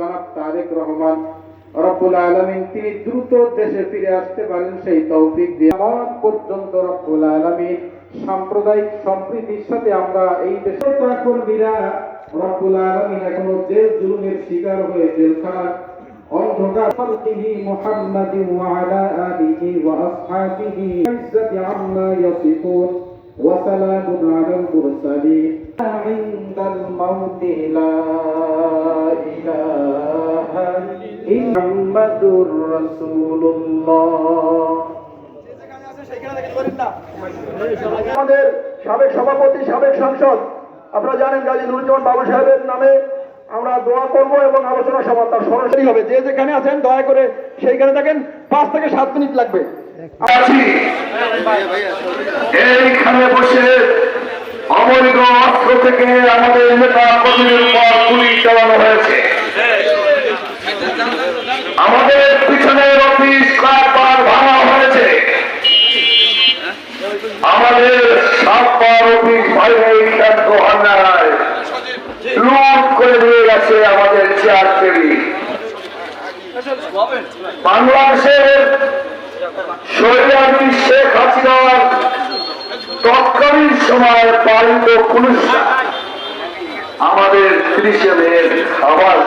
জনাব তারেক রহমান রব্বুল আলমিন তিনি দ্রুত দেশে ফিরে আসতে পারেন সেই তৌফিক দিয়ে আমার পর্যন্ত রব্বুল আলমিন সাম্প্রদায়িক সম্প্রীতির সাথে আমরা এই দেশের কর্মীরা রব্বুল আলমিন এখনো জেল জুলুমের শিকার হয়ে জেলখানা অন্ধকার خلقه محمد وعلى آله وأصحابه عزة عما يصفون وسلام على المرسلين عند الموت لا إله মুহাম্মাদুর রাসূলুল্লাহ। আমাদের সাবেক সভাপতি, সাবেক সাংসদ, আপনারা জানেন গাজী নুরুজ্জামান বাবু সাহেবের নামে আমরা দোয়া করব এবং আলোচনা সভা তার সরাসরি হবে। যে যেখানে আছেন, দয়া করে সেইখানে থাকেন। পাঁচ থেকে সাত মিনিট লাগবে। এইখানে বসে অবৈধ অস্ত্র থেকে আমাদের নেতা কর্মীর উপর গুলি চালানো হয়েছে। আমাদের সাতবার অফিস বাইরে সিদ্ধান্ত অন্যায় লুট করে দিয়ে গেছে আমাদের চেয়ার টেবিল বাংলাদেশের শরীরানি শেখ হাসিনার তৎকালীন সময় পালিত পুলিশরা আমাদের ত্রিশে মেয়ের খাবার।